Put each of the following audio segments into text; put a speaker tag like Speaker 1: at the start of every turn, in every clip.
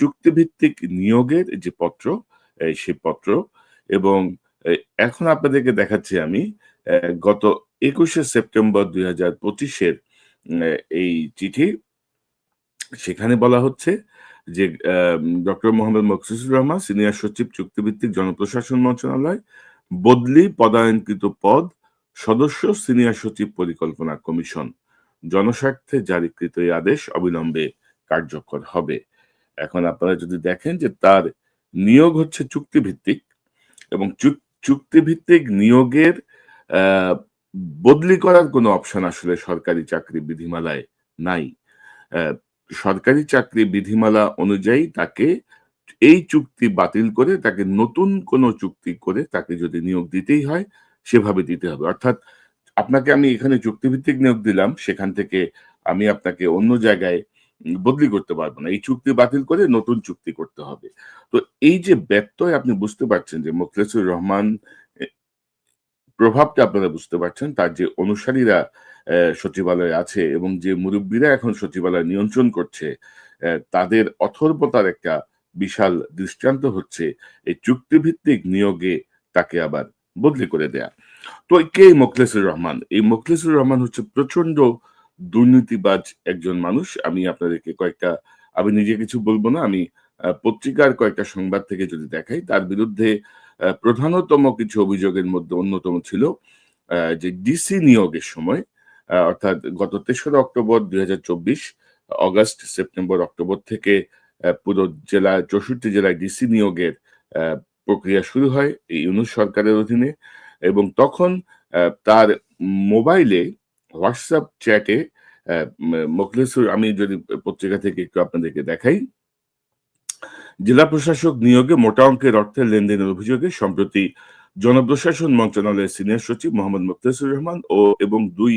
Speaker 1: চুক্তিভিত্তিক নিয়োগের যে পত্র সে পত্র, এবং এখন আপনাদেরকে দেখাচ্ছি আমি গত একুশে সেপ্টেম্বর দুই হাজার পঁচিশের এই চিঠি। সেখানে বলা হচ্ছে যে ডক্টর মোহাম্মদ মকসুসুর রহমান, সিনিয়র সচিব চুক্তিভিত্তিক জনপ্রশাসন মন্ত্রণালয়, বদলি পদায়নকৃত পদ, সদস্য সিনিয়র সচিব পরিকল্পনা কমিশন, জনস্বার্থে জারিকৃত এই আদেশ অবিলম্বে কার্যকর হবে। এখন আপনারা যদি দেখেন যে তার নিয়োগ হচ্ছে চুক্তিভিত্তিক এবং চুক্তিভিত্তিক নিয়োগের বদলি করার কোনো অপশন আসলে সরকারি চাকরি বিধিমালায় নাই। সরকারি চাকরি বিধিমালা অনুযায়ী তাকে এই চুক্তি বাতিল করে তাকে নতুন কোনো চুক্তি করে তাকে যদি নিয়োগ দিতেই হয়, সেভাবে দিতে হবে। অর্থাৎ আপনাকে আমি এখানে চুক্তিভিত্তিক নিয়োগ দিলাম, সেখান থেকে আমি আপনাকে অন্য জায়গায় বদলি করতে পারব না। এই চুক্তি বাতিল করে নতুন চুক্তি করতে হবে। তো এই যে ব্যত্যয় আপনি বুঝতে পারছেন যে মোখলেসুর রহমান প্রভাবটা আপনারা বুঝতে পারছেন, তার যে অনুসারীরা সচিবালয়ে আছে এবং যে মুরব্বীরা এখন সচিবালয় নিয়ন্ত্রণ করছে তাদের অথর্বতার একটা বিশাল দৃষ্টান্ত হচ্ছে এই চুক্তিভিত্তিক নিয়োগে তাকে আবার বদলি করে দেয়া। তো কে মোখলেসুর রহমান? এই মোখলেসুর রহমান হচ্ছে প্রচণ্ড দুর্নীতিবাজ একজন মানুষ। আমি আপনাদেরকে কয়েকটা, আমি নিজে কিছু বলব না, আমি পত্রিকার কয়েকটা সংবাদ থেকে যদি দেখাই, তার বিরুদ্ধে প্রধানতম কিছু অভিযোগের মধ্যে অন্যতম ছিল যে ডিসি নিয়োগের সময় অর্থাৎ গত তেসরা অক্টোবর দুই অগস্ট, সেপ্টেম্বর, অক্টোবর থেকে পুরো জেলা, চৌষট্টি জেলায় ডিসি নিয়োগের প্রক্রিয়া শুরু হয় এই ইউনুস সরকারের অধীনে এবং তখন তার মোবাইলে হোয়াটসঅ্যাপ চ্যাটে মোখলেসুর, আমি যদি পত্রিকা থেকে একটু আপনাদেরকে দেখাই। জেলা প্রশাসক নিয়োগে মোটা অঙ্কের অর্থের লেনদেনের অভিযোগে সম্প্রতি জনপ্রশাসন মন্ত্রণালয়ের সিনিয়র সচিব মোহাম্মদ মুক্তেসুর রহমান ও এবং দুই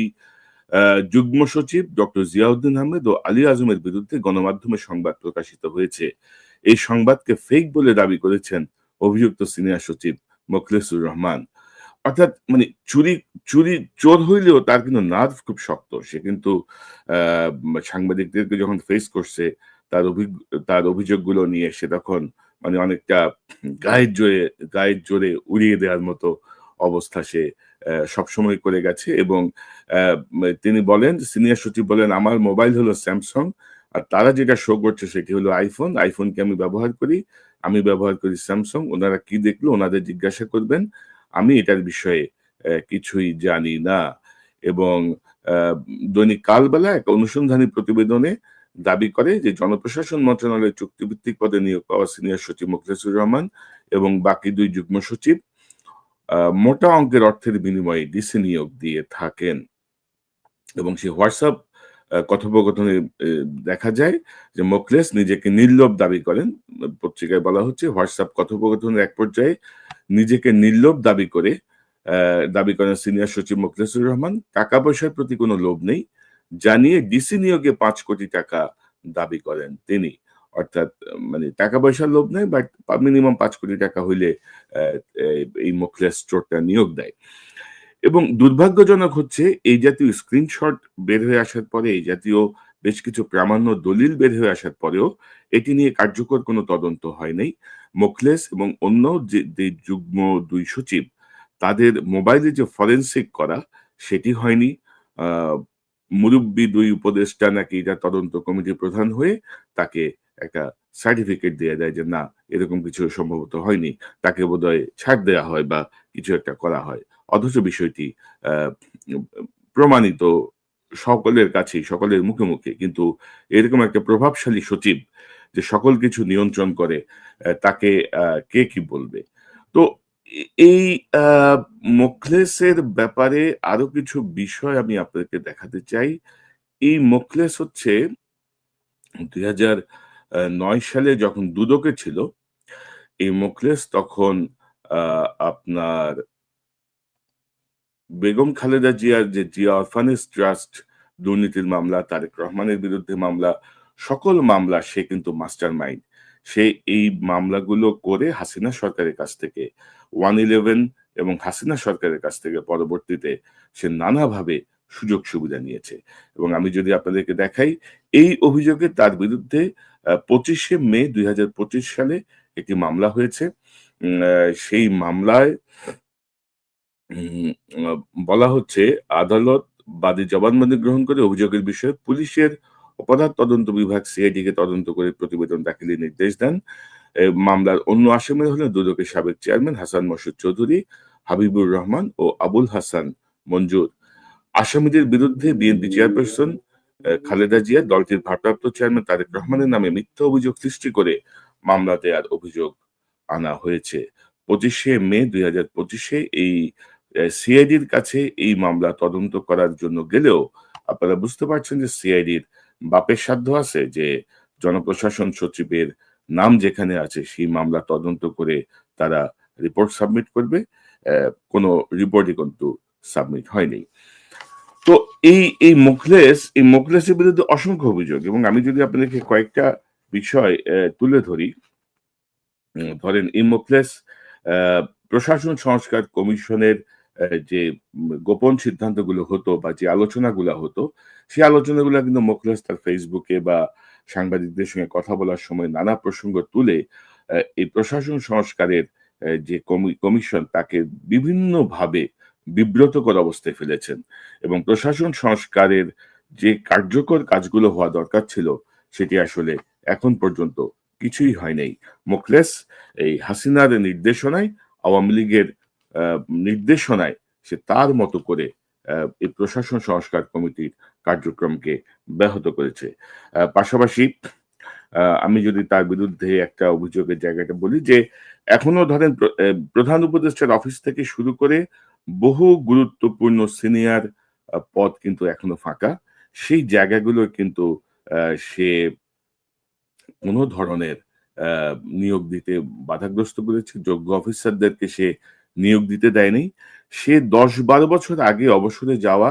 Speaker 1: যুগ্ম সচিব ডক্টর জিয়াউদ্দিন আহমেদ ও আলী আজমের বিরুদ্ধে গণমাধ্যমে সংবাদ প্রকাশিত হয়েছে। এই সংবাদকে ফেক বলে দাবি করেছেন অভিযুক্ত সিনিয়র সচিব মোখলেসুর রহমান। অর্থাৎ মানে চুরি চুরি চোর হইলেও তার কিন্তু নার্ভ খুব শক্ত। সে কিন্তু সাংবাদিকদেরকে যখন ফেস করছে, তার অভিজ্ঞ তার অভিযোগগুলো নিয়ে সে তখন মানে অনেকটা গায়ের জোরে গায়ের জোরে উড়িয়ে দেওয়ার মতো অবস্থা সে সবসময় করে গেছে এবং তিনি বলেন, সিনিয়র সচিব বলেন, আমার মোবাইল হলো স্যামসং, আর তারা যেটা শো করছে সেটি হলো আইফোন আইফোনকে আমি ব্যবহার করি। আমি ব্যবহার করি স্যামসং। ওনারা কি দেখল? ওনাদের জিজ্ঞাসা করবেন। আমি এটার বিষয়ে কিছুই জানি না। এবং দৈনিক কালবেলা এক অনুসন্ধানী প্রতিবেদনে দাবি করে যে, জনপ্রশাসন মন্ত্রণালয়ের চুক্তিভিত্তিক পদে নিয়োগ পাওয়া সিনিয়র সচিব মুখলেসুর রহমান এবং বাকি দুই যুগ্ম সচিব মোটা অঙ্কের অর্থের বিনিময়ে ডিসি নিয়োগ দিয়ে থাকেন। এবং সেই হোয়াটসঅ্যাপ কথোপকথনে দেখা যায় যে, মোখলেস নিজেকে নির্লোভ দাবি করেন। পত্রিকায় বলা হচ্ছে, হোয়াটসঅ্যাপ কথোপকথনের এক পর্যায়ে নিজেকে নির্লোভ দাবি করে দাবি করেন সিনিয়র সচিব মোখলেসুর রহমান, টাকা পয়সার প্রতি কোনো লোভ নেই, জানিয়ে ডিসি নিয়োগে পাঁচ কোটি টাকা দাবি করেন তিনি। অর্থাৎ মানে টাকা পয়সার লোভ নেই বাট মিনিমাম পাঁচ কোটি টাকা হইলে এই মোখলেস স্টোরটা নিয়োগ দেয়। এবং দুর্ভাগ্যজনক হচ্ছে, এই জাতীয় স্ক্রিনশট বের হয়ে আসার পরে, এই জাতীয় বেশ কিছু প্রামাণ্য দলিল বের হয়ে আসার পরেও, এটি নিয়ে কার্যকর কোনো তদন্ত হয় নাই। মোখলেস এবং অন্য যে যুগ্ম দুই সচিব, তাদের মোবাইলে যে ফরেন্সিক করা, সেটি হয়নি। মুরব্বী দুই উপদেষ্টা নাকি এটা তদন্ত কমিটির প্রধান হয়ে তাকে একটা সার্টিফিকেট দেওয়া দেয় যে, না, এরকম কিছু সম্ভবত হয়নি। তাকে বোধহয় ছাড় দেওয়া হয় বা কিছু একটা করা হয়। অথচ বিষয়টি প্রমাণিত সকলের কাছেই, সকলের মুখে মুখে। কিন্তু এরকম একটা প্রভাবশালী সচিব যে সকল কিছু নিয়ন্ত্রণ করে তাকে কে কি বলবে? তো এই মোখলেসের ব্যাপারে আরও কিছু বিষয় আমি আপনাদেরকে দেখাতে চাই। এই মোখলেস হচ্ছে দুই সালে যখন দুদকে ছিল, এই মোখলেস তখন আপনার বেগম খালেদা জিয়ার যে জিয়া অরফানেজ ট্রাস্ট দুর্নীতির মামলা, তারেক রহমানের বিরুদ্ধে মামলা সকল মামলা সে কিন্তু মাস্টার মাইন্ড সে এই মামলাগুলো করে হাসিনা সরকারের কাছ থেকে ওয়ান ইলেভেন এবং হাসিনা সরকারের কাছ থেকে পরবর্তীতে সে নানাভাবে সুযোগ সুবিধা নিয়েছে। এবং আমি যদি আপনাদেরকে দেখাই, এই অভিযোগে তার বিরুদ্ধে পঁচিশে মে দুই হাজার পঁচিশ সালে একটি মামলা হয়েছে। সেই মামলায় বলা হচ্ছে, আদালত বাদী জবানবন্দি গ্রহণ করে অভিযোগের বিষয়ে পুলিশের অপরাধ তদন্ত বিভাগ সিআইডি কে তদন্ত করে প্রতিবেদন দাখিলের নির্দেশ দেন। মামলার অন্য আসামি হলেন দুদকের সাবেক চেয়ারম্যান হাসান মসুদ চৌধুরী, হাবিবুর রহমান ও আবুল হাসান মঞ্জুর। আসামিদের বিরুদ্ধে বিএনপি চেয়ারপারসন খালেদা জিয়া, দলটির ভারপ্রাপ্ত চেয়ারম্যান তারেক রহমানের নামে মিথ্যা অভিযোগ সৃষ্টি করে মামলা দেওয়ার অভিযোগ আনা হয়েছে। পঁচিশে মে দুই হাজার পঁচিশে এই সিআইডির কাছে এই মামলা তদন্ত করার জন্য গেলেও আপনারা বুঝতে পারছেন যে সিআইডির বাপের সাধ্য আছে যে জনপ্রশাসন সচিবের নাম যেখানে আছে সেই মামলা তদন্ত করে তারা রিপোর্ট সাবমিট করবে। কোনো রিপোর্টই কিন্তু সাবমিট হয়নি। তো এই এই মুখলেস, এই মুখলেসের বিরুদ্ধে অসংখ্য অভিযোগ এবং আমি যদি আপনাদেরকে কয়েকটা বিষয় তুলে ধরি ধরেন এই মুখলেস প্রশাসন সংস্কার কমিশনের যে গোপন সিদ্ধান্তগুলো হতো বা যে আলোচনাগুলো হতো, সেই আলোচনাগুলো কিন্তু মুখলেস তার ফেসবুকে বা সাংবাদিকদের সঙ্গে কথা বলার সময় নানা প্রসঙ্গ তুলে এই প্রশাসন সংস্কারের যে কমি- কমিশন তাকে বিভিন্নভাবে বিব্রতকর অবস্থায় ফেলেছেন এবং প্রশাসন সংস্কারের যে কার্যকর কাজগুলো হওয়া দরকার ছিল, সেটি আসলে এখন পর্যন্ত কিছুই হয় নাই মোখলেস এই হাসিনার নির্দেশনায় আওয়ামী লীগের নির্দেশনায় সে তার মতো করে এই প্রশাসন সংস্কার কমিটির কার্যক্রমকে ব্যাহত করেছে। পাশাপাশি আমি যদি তার বিরুদ্ধে একটা অভিযোগের জায়গাটা বলি যে, এখনও ধরেন প্রধান উপদেষ্টার অফিস থেকে শুরু করে বহু গুরুত্বপূর্ণ সিনিয়র পদ কিন্তু এখনও ফাঁকা। সেই জায়গাগুলো কিন্তু সে কোনো ধরনের নিয়োগ দিতে বাধাগ্রস্ত করেছে। যোগ্য অফিসারদেরকে সে নিয়োগ দিতে দেয়নি। সে দশ বারো বছর আগে অবসরে যাওয়া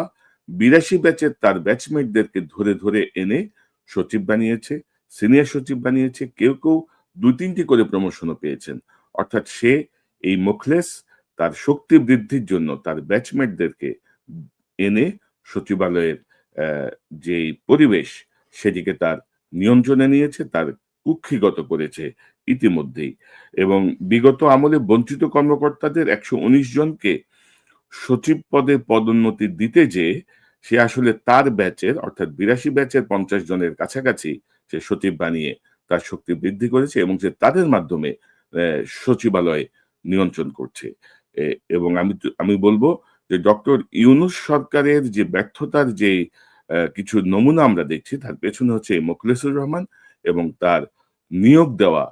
Speaker 1: বিরাশি ব্যাচের তার ব্যাচমেটদেরকে ধরে ধরে এনে সচিব বানিয়েছে, সিনিয়র সচিব বানিয়েছে, কেউ কেউ দুই তিনটি করে প্রমোশনও পেয়েছেন। অর্থাৎ সে এই মুখলেস তার শক্তি বৃদ্ধির জন্য তার ব্যাচমেটদেরকে এনে সচিবালয়ের যে পরিবেশ সেদিকে তার নিয়ন্ত্রণে নিয়েছে, তার কুক্ষিগত করেছে। ইতিমধ্যেই। এবং বিগত আমলে বঞ্চিত কর্মকর্তাদের একশো উনিশ জনকে সচিব পদে পদোন্নতি দিতে যে, সে আসলে তার ব্যাচের, অর্থাৎ বিরাশি ব্যাচের পঞ্চাশ জনের কাছাকাছি সে সচিব বানিয়ে তার শক্তি বৃদ্ধি করেছে এবং সে তাদের মাধ্যমে সচিবালয় নিয়ন্ত্রণ করছে। এবং আমি আমি বলব যে ডক্টর ইউনুস সরকারের যে ব্যর্থতার যে কিছু নমুনা আমরা দেখছি, তার পেছনে হচ্ছে এই রহমান এবং তার নিয়োগ দেওয়া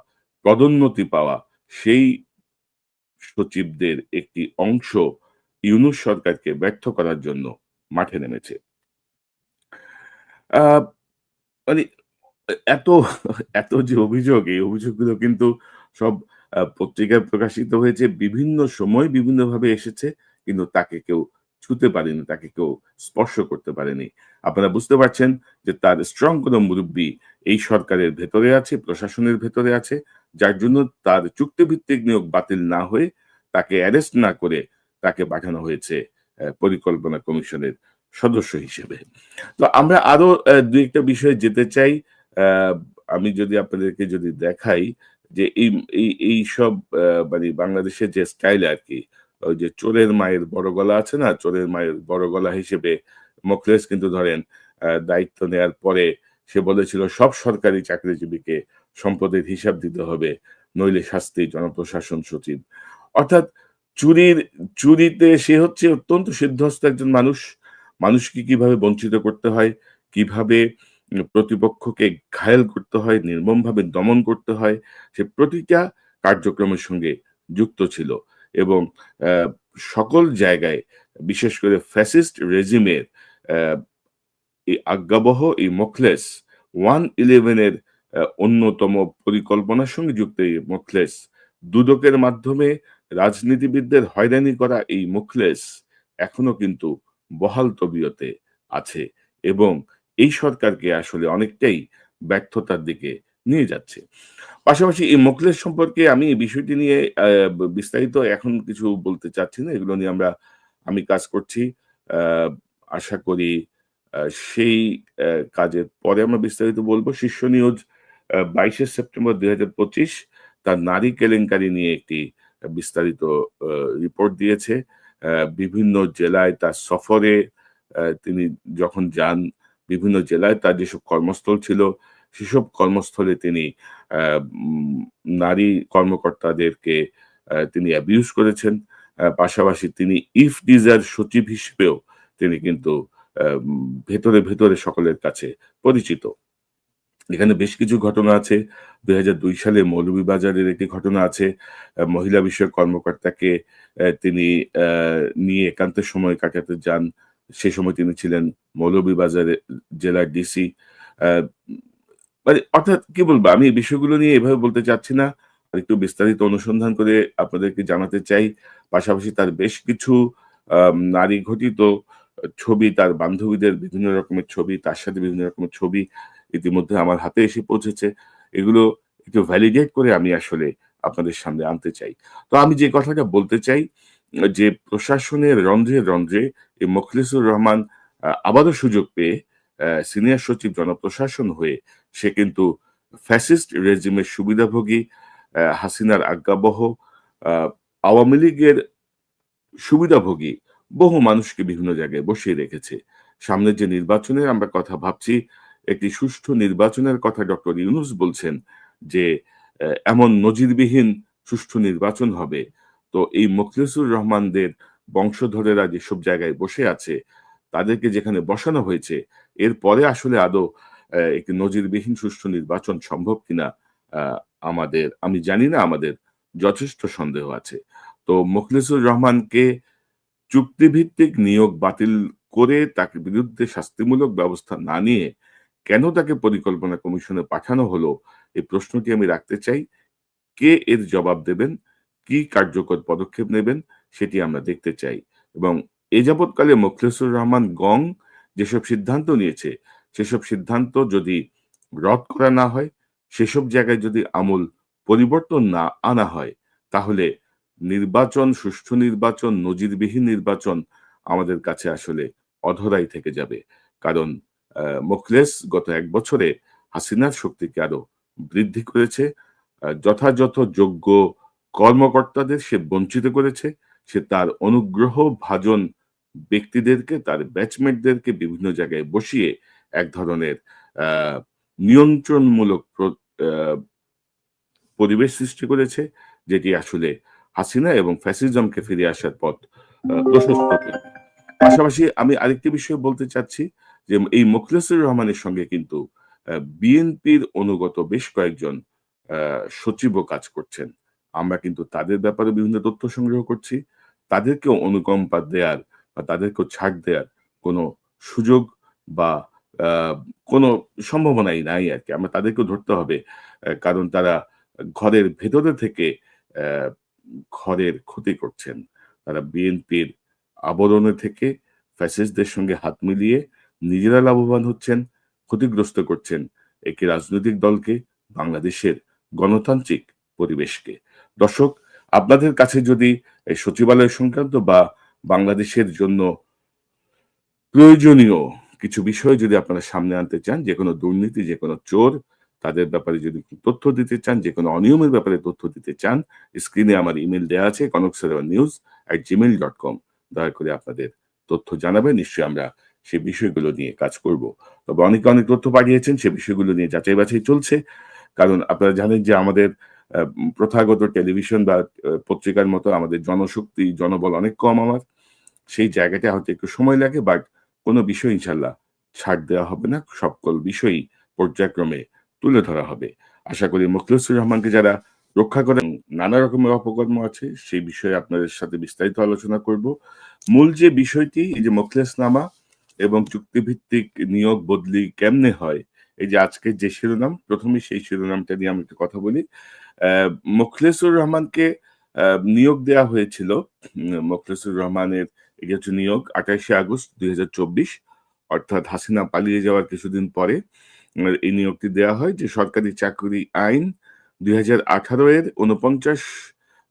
Speaker 1: পদোন্নতি পাওয়া সেই সচিবদের একটি অংশ ইউনুস সরকারকে ব্যর্থ করার জন্য মাঠে নেমেছে। মানে এত এত যে অভিযোগ, এই অভিযোগগুলো কিন্তু সব পত্রিকায় প্রকাশিত হয়েছে, বিভিন্ন সময় বিভিন্নভাবে এসেছে, কিন্তু তাকে কেউ ছুতে পারেনি, তাকে কেউ স্পর্শ করতে পারেনি। আপনারা বুঝতে পারছেন যে তার স্ট্রং কোনো মুরব্বী এই সরকারের ভেতরে আছে, প্রশাসনের ভেতরে আছে, যার জন্য তার চুক্তিভিত্তিক নিয়োগ বাতিল না হয়ে তাকে অ্যারেস্ট না করে তাকে পাঠানো হয়েছে পরিকল্পনা কমিশনের সদস্য হিসেবে। তো আমরা আরও দুই একটা বিষয়ে যেতে চাই আমি যদি আপনাদেরকে যদি দেখাই যে এই এই সব মানে বাংলাদেশের যে স্টাইল আর কি ওই যে চোরের মায়ের বড় গলা আছে না, চোরের মায়ের বড় গলা হিসেবে মোখলেস কিন্তু ধরেন দায়িত্ব নেয়ার পরে সে বলেছিল, সব সরকারি চাকরিজীবীকে সম্পদের হিসাব দিতে হবে, নইলে শাস্তি, জনপ্রশাসন সচিব। অর্থাৎ চুরির, চুরিতে সে হচ্ছে অত্যন্ত সিদ্ধস্ত একজন মানুষ। মানুষকে কীভাবে বঞ্চিত করতে হয়, কীভাবে প্রতিপক্ষকে ঘায়েল করতে হয়, নির্মমভাবে দমন করতে হয়, সে প্রতিটা কার্যক্রমের সঙ্গে যুক্ত ছিল। এবং সকল জায়গায়, বিশেষ করে ফ্যাসিস্ট রেজিমের এই আজ্ঞাবহ, এই মখলেস ওয়ান ইলেভেনের অন্যতম পরিকল্পনার সঙ্গে যুক্ত এই মখলেস, দুদকের মাধ্যমে রাজনীতিবিদদের হয়রানি করা এই মুখলেস এখনও কিন্তু বহাল তবিয়তে আছে এবং এই সরকারকে আসলে অনেকটাই ব্যর্থতার দিকে নিয়ে যাচ্ছে। পাশাপাশি এই মোকলেস সম্পর্কে আমি এই বিষয়টি নিয়ে বিস্তারিত এখন কিছু বলতে চাচ্ছি না, এগুলো নিয়ে আমরা, আমি কাজ করছি। আশা করি সেই কাজের পরে আমরা বিস্তারিত বলব। শীর্ষ নিউজ বাইশে সেপ্টেম্বর দুই হাজার পঁচিশ, তার নারী কেলেঙ্কারি নিয়ে একটি বিস্তারিত রিপোর্ট দিয়েছে। বিভিন্ন জেলায় তার সফরে তিনি যখন যান, বিভিন্ন জেলায় তার যেসব কর্মস্থল ছিল সেসব কর্মস্থলে তিনি নারী কর্মকর্তাদেরকে তিনি অ্যাবিউজ করেছেন। পাশাপাশি তিনি ইফ ডিজার সচিব হিসেবেও তিনি কিন্তু ভেতরে ভেতরে সকলের কাছে পরিচিত। এখানে বেশ কিছু ঘটনা আছে। দুই হাজার দুই সালে মৌলভীবাজারের একটি ঘটনা আছে। মহিলা বিষয়ক কর্মকর্তাকে তিনি নিয়ে একান্তের সময় কাটাতে যান। সে সময় তিনি ছিলেন মৌলভীবাজারে জেলার ডিসি মানে অর্থাৎ কি বলব, আমি এই বিষয়গুলো নিয়ে এভাবে বলতে চাচ্ছি না। একটু বিস্তারিত অনুসন্ধান করে আপনাদেরকে জানাতে চাই। পাশাপাশি তার বেশ কিছু নারী ঘটিত ছবি, তার বান্ধবীদের বিভিন্ন রকমের ছবি, তার সাথে বিভিন্ন রকমের ছবি ইতিমধ্যে আমার হাতে এসে পৌঁছেছে। এগুলো একটু ভ্যালিডেট করে আমি আসলে আপনাদের সামনে আনতে চাই। তো আমি যে কথাটা বলতে চাই, যে প্রশাসনের রন্ধ্রে রন্ধ্রে এই মখলিসুর রহমান আবারও সুযোগ পেয়ে সিনিয়র সচিব, জনপ্রশাসন হয়ে সে কিন্তু ফ্যাসিস্ট রেজিমের সুবিধাভোগী হাসিনার আজ্ঞাবহ আওয়ামী লীগের সুবিধাভোগী, বহু মানুষকে বিভিন্ন জায়গায় বসিয়ে রেখেছে। সামনে যে নির্বাচনের আমরা কথা ভাবছি, একটি সুষ্ঠু নির্বাচনের কথা ডক্টর ইউনুস বলছেন যে এমন নজিরবিহীন সুষ্ঠু নির্বাচন হবে। তো এই মুখলিসুর রহমানদের বংশধরেরা যেসব জায়গায় বসে আছে, তাদেরকে যেখানে বসানো হয়েছে, এরপরে আসলে আদৌ একটি নজিরবিহীন সুষ্ঠু নির্বাচন সম্ভব কিনা আমাদের, আমি জানি না, আমাদের যথেষ্ট সন্দেহ আছে। তো মুখলিসুর রহমানকে চুক্তিভিত্তিক নিয়োগ বাতিল করে তাকে বিরুদ্ধে শাস্তিমূলক ব্যবস্থা না নিয়ে কেন তাকে পরিকল্পনা কমিশনে পাঠানো হলো এই প্রশ্নটি আমি রাখতে চাই। কে এর জবাব দেবেন? কি কার্যকর পদক্ষেপ নেবেন? সেটি আমরা দেখতে চাই। এবং এ যাবৎকালে মুখলেসুর রহমান গং যেসব সিদ্ধান্ত নিয়েছে সেসব সিদ্ধান্ত যদি রদ করা না হয়, সেসব জায়গায় যদি আমূল পরিবর্তন না আনা হয়, তাহলে নির্বাচন, সুষ্ঠু নির্বাচন, নজিরবিহীন নির্বাচন আমাদের কাছে আসলে অধরাই থেকে যাবে। কারণ মুখলেস গত এক বছরে হাসিনার শক্তিকে আরও বৃদ্ধি করেছে। যথাযথ যোগ্য কর্মকর্তাদের সে বঞ্চিত করেছে। সে তার অনুগ্রহ, ভাজন ব্যক্তিদেরকে, তার ব্যাচমেটদেরকে বিভিন্ন জায়গায় বসিয়ে এক ধরনের নিয়ন্ত্রণমূলক পরিবেশ সৃষ্টি করেছে, যেটি আসলে হাসিনা এবং ফ্যাসিজমকে ফিরে আসার পথ প্রশস্ত পাশাপাশি আমি আরেকটি বিষয় বলতে চাচ্ছি, যে এই মুখলেসুর রহমানের সঙ্গে কিন্তু বিএনপির অনুগত বেশ কয়েকজন সচিবও কাজ করছেন। আমরা কিন্তু তাদের ব্যাপারে বিভিন্ন তথ্য সংগ্রহ করছি। তাদেরকেও অনুকম্পা দেয়ার বা তাদেরকেও ছাড় দেওয়ার কোনো সুযোগ বা কোনো সম্ভাবনাই নাই আর কি। আমরা তাদেরকেও ধরতে হবে কারণ তারা ঘরের ভেতরে থেকে ঘরের ক্ষতি করছেন। তারা বিএনপির আবরণে থেকে ফ্যাসিস্টদের সঙ্গে হাত মিলিয়ে নিজেরা লাভবান হচ্ছেন, ক্ষতিগ্রস্ত করছেন একটি রাজনৈতিক দলকে, বাংলাদেশের গণতান্ত্রিক পরিবেশকে। দর্শক, আপনাদের কাছে যদি সচিবালয় সংক্রান্ত বা বাংলাদেশের জন্য প্রয়োজনীয় কিছু বিষয় যদি আপনারা সামনে আনতে চান যে কোনো দুর্নীতি যে কোনো চোর, তাদের ব্যাপারে যদি তথ্য দিতে চান যে কোনো অনিয়মের ব্যাপারে তথ্য দিতে চান, স্ক্রিনে আমার ইমেল দেওয়া আছে Kanak news at Gmail dot com দয়া করে আপনাদের তথ্য জানাবেন, নিশ্চয়ই আমরা সে বিষয়গুলো নিয়ে কাজ করব। তবে অনেকে অনেক তথ্য পাঠিয়েছেন, সে বিষয়গুলো নিয়ে যাচাই বাছাই চলছে। কারণ আপনারা জানেন যে আমাদের প্রথাগত টেলিভিশন বা পত্রিকার মতো আমাদের জনশক্তি, জনবল অনেক কম আমার। সেই জায়গাটা হয়তো একটু সময় লাগে, বাট কোনো বিষয় ইনশাল্লাহ ছাড় দেওয়া হবে না, সকল বিষয়ই পর্যায়ক্রমে তুলে ধরা হবে। আশা করি মুখলিসুর রহমানকে যারা রক্ষা করেন, নানা রকমের অপকর্ম আছে, সেই বিষয়ে আপনাদের সাথে বিস্তারিত আলোচনা করব। মূল যে বিষয়টি, এই যে মুখলেস নামা এবং চুক্তিভিত্তিক নিয়োগ বদলি কেমনে হয়, এই যে আজকের যে শিরোনাম প্রথমে সেই শিরোনামটা নিয়ে আমি একটু কথা বলি। মুখলেসুর রহমানকে নিয়োগ দেওয়া হয়েছিল। মুখলেসুর রহমানের এটি হচ্ছে নিয়োগ আঠাশে আগস্ট দুই হাজার চব্বিশ। অর্থাৎ হাসিনা পালিয়ে যাওয়ার কিছুদিন পরে এই নিয়োগটি দেওয়া হয় যে সরকারি চাকরি আইন দুই হাজার আঠারো এর উনপঞ্চাশ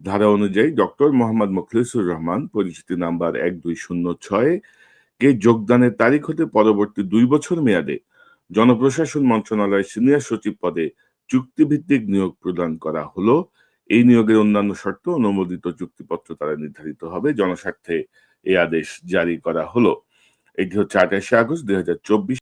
Speaker 1: ধারা অনুযায়ী ডক্টর মোহাম্মদ মুখলিসুর রহমান, পরিচিতি নাম্বার এক দুই শূন্য ছয়, কে যোগদানের তারিখ হতে পরবর্তী দুই বছর মেয়াদে জনপ্রশাসন মন্ত্রণালয়ের সিনিয়র সচিব পদে চুক্তিভিত্তিক নিয়োগ প্রদান করা হলো। এই নিয়োগের অন্যান্য শর্ত অনুমোদিত চুক্তিপত্র দ্বারা নির্ধারিত হবে। জনস্বার্থে এই আদেশ জারি করা হলো। এটি হচ্ছে আঠাশে আগস্ট দুই হাজার চব্বিশ